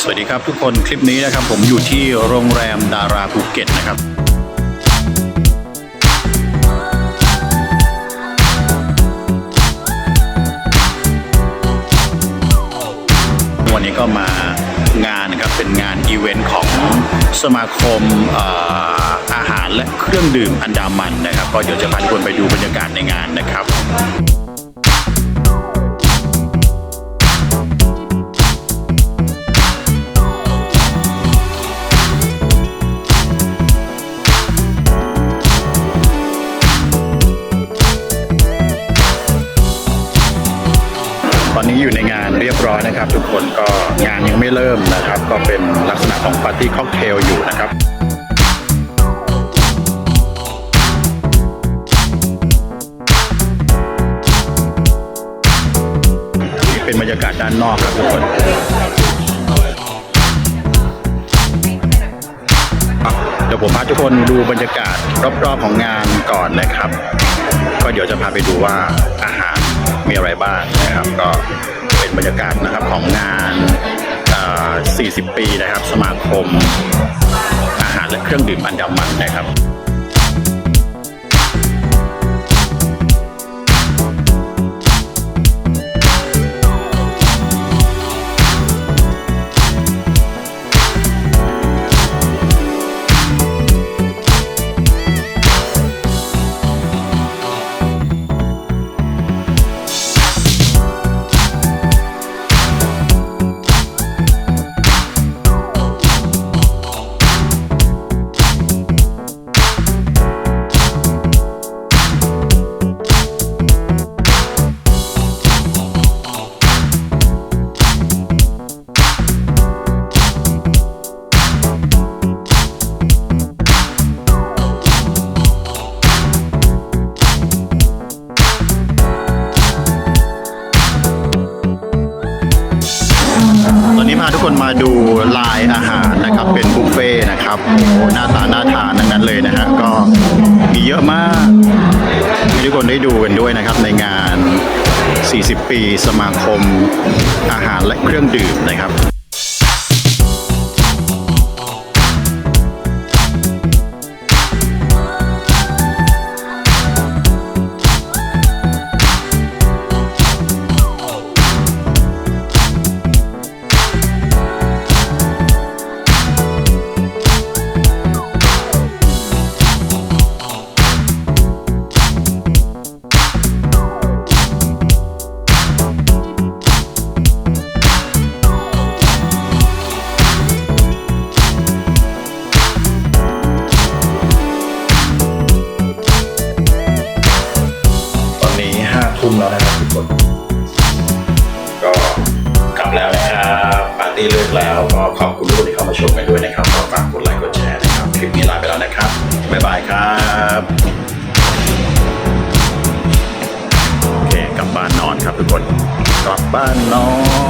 สวัสดีครับทุกคนคลิปนี้นะครับผมอยู่ที่โรงแรมดาราภูเก็ตนะครับวันนี้ก็มางานนะครับเป็นงานอีเวนต์ของสมาคมเอ่ออาหารและเครื่องดื่มอันดามันนะครับ ก็เดี๋ยวจะพาทุกคนไปดูบรรยากาศในงานนะครับ นี้อยู่ในงานเรียบร้อยนะครับ ทุกคนก็งานยังไม่เริ่มนะครับ ก็เป็นลักษณะของปาร์ตี้ค็อกเทลอยู่นะครับนี่เป็นบรรยากาศด้านนอกครับทุกคนเดี๋ยวผมพาทุกคนดูบรรยากาศรอบๆของงานก่อนนะครับ ก็เดี๋ยวจะพาไปดูว่าอาหาร มีอะไรบ้างนะครับ ก็เป็นบรรยากาศนะครับของงาน40 ปีนะครับ สมาคมอาหารและเครื่องดื่มอันดามันนะครับ พาทุกคนมาดูลายอาหารนะครับ เป็นบุฟเฟ่นะครับโอ้โหหน้าตาน่าทานทั้งนั้นเลยนะฮะก็มีเยอะมากให้ทุกคนได้ดูกันด้วยนะครับในงาน 40 ปีสมาคมอาหารและเครื่องดื่มนะครับ เราได้ครับทุกคน ก็กลับแล้วนะครับปาร์ตี้เลิกแล้วก็ขอบคุณทุกคนที่เข้ามาชมกันด้วยนะครับก็ฝากกดไลค์กดแชร์นะครับคลิปนี้ลาไปแล้วนะครับบ๊ายบายครับโอเคกลับบ้านนอนครับทุกคนกลับบ้านนอน